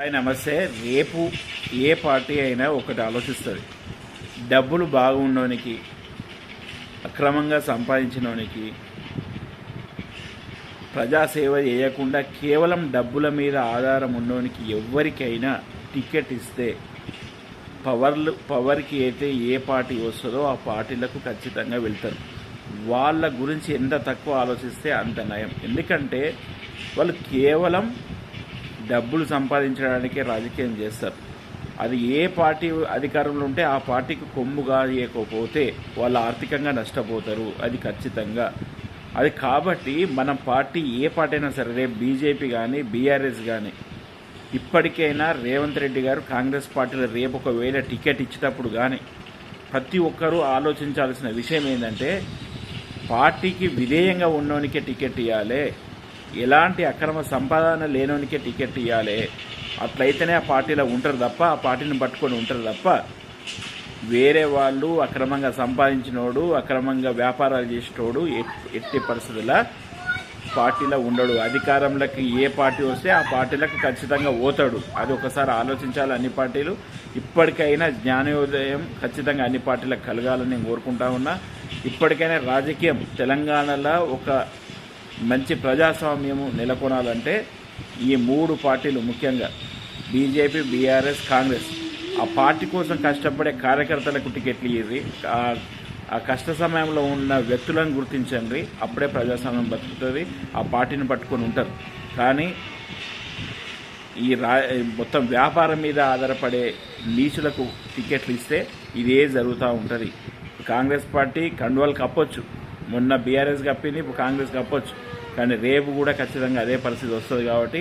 Hi నమస్తే. రేపు ఏ party అయినా ఒకటి ఆలోచిస్తుంది. డబ్బులు బాగుండోనికి అక్రమంగా సంపాదించినోనికి ప్రజాసేవ చేయకుండా కేవలం డబ్బుల మీద ఆధారం ఉన్నోనికి ఎవరికైనా టికెట్ ఇస్తే పవర్లు పవర్కి అయితే ఏ పార్టీ వస్తుందో ఆ పార్టీలకు ఖచ్చితంగా వెళ్తారు. వాళ్ళ గురించి ఎంత తక్కువ ఆలోచిస్తే అంత నయం. ఎందుకంటే వాళ్ళు కేవలం డబ్బులు సంపాదించడానికి రాజకీయం చేస్తారు. అది ఏ పార్టీ అధికారంలో ఉంటే ఆ పార్టీకి కొమ్ముగా కాయకపోతే వాళ్ళు ఆర్థికంగా నష్టపోతారు. అది ఖచ్చితంగా. అది కాబట్టి మన పార్టీ ఏ పార్టీ అయినా సరే రేపు బీజేపీ కానీ బీఆర్ఎస్ కానీ ఇప్పటికైనా రేవంత్ రెడ్డి గారు కాంగ్రెస్ పార్టీలో రేపు ఒకవేళ టికెట్ ఇచ్చేటప్పుడు కానీ ప్రతి ఒక్కరూ ఆలోచించాల్సిన విషయం ఏంటంటే పార్టీకి విధేయంగా ఉన్నోనికే టికెట్ ఇవ్వాలి ఎలాంటి అక్రమ సంపాదన లేనోనికే టికెట్ ఇవ్వాలి అట్లయితేనే ఆ పార్టీలో ఉంటారు తప్ప ఆ పార్టీని పట్టుకొని ఉంటారు తప్ప వేరే వాళ్ళు అక్రమంగా సంపాదించినోడు అక్రమంగా వ్యాపారాలు చేసినోడు ఎట్టి పరిస్థితుల్లో పార్టీలో ఉండడు. అధికారంలోకి ఏ పార్టీ వస్తే ఆ పార్టీలకు ఖచ్చితంగా పోతాడు. అది ఒకసారి ఆలోచించాలి అన్ని పార్టీలు. ఇప్పటికైనా జ్ఞానోదయం ఖచ్చితంగా అన్ని పార్టీలకు కలగాలని నేను కోరుకుంటా ఉన్నా. ఇప్పటికైనా రాజకీయం తెలంగాణలో ఒక మంచి ప్రజాస్వామ్యము నెలకొనాలంటే ఈ మూడు పార్టీలు ముఖ్యంగా బీజేపీ బీఆర్ఎస్ కాంగ్రెస్. ఆ పార్టీ కోసం కష్టపడే కార్యకర్తలకు టికెట్లు ఇవ్వి. ఆ- ఆ కష్ట సమయంలో ఉన్న వ్యక్తులను గుర్తించండి. అప్పుడే ప్రజాస్వామ్యం బతుకుతుంది. ఆ పార్టీని పట్టుకొని ఉంటారు. కానీ ఈ రా మొత్తం వ్యాపారం మీద ఆధారపడే నీచులకు టికెట్లు ఇస్తే ఇదే జరుగుతూ ఉంటుంది. కాంగ్రెస్ పార్టీ కండువాలు కప్పొచ్చు. మొన్న బీఆర్ఎస్ కప్పింది ఇప్పుడు కాంగ్రెస్ కప్పొచ్చు. కానీ రేపు కూడా ఖచ్చితంగా అదే పరిస్థితి వస్తుంది కాబట్టి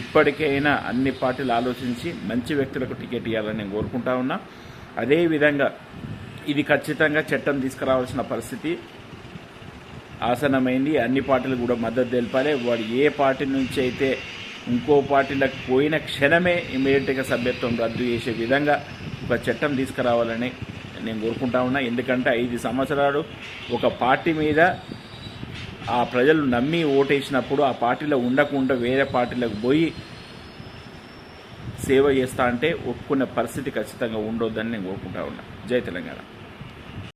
ఇప్పటికైనా అన్ని పార్టీలు ఆలోచించి మంచి వ్యక్తులకు టికెట్ ఇవ్వాలని నేను కోరుకుంటా ఉన్నా. అదేవిధంగా ఇది ఖచ్చితంగా చట్టం తీసుకురావాల్సిన పరిస్థితి ఆసనమైంది అన్ని పార్టీలు కూడా మద్దతు తెలిపాలి. వాడు ఏ పార్టీ నుంచి అయితే ఇంకో పార్టీలకు పోయిన క్షణమే ఇమీడియట్గా సభ్యత్వం రద్దు చేసే విధంగా ఒక చట్టం తీసుకురావాలని నేను కోరుకుంటా ఉన్నా. ఎందుకంటే ఐదు సంవత్సరాలు ఒక పార్టీ మీద ఆ ప్రజలు నమ్మి ఓటేసినప్పుడు ఆ పార్టీలో ఉండకుండా వేరే పార్టీలకు పోయి సేవ చేస్తా అంటే ఒప్పుకునే పరిస్థితి ఖచ్చితంగా ఉండొద్దని నేను కోరుకుంటా ఉన్నా. జై తెలంగాణ.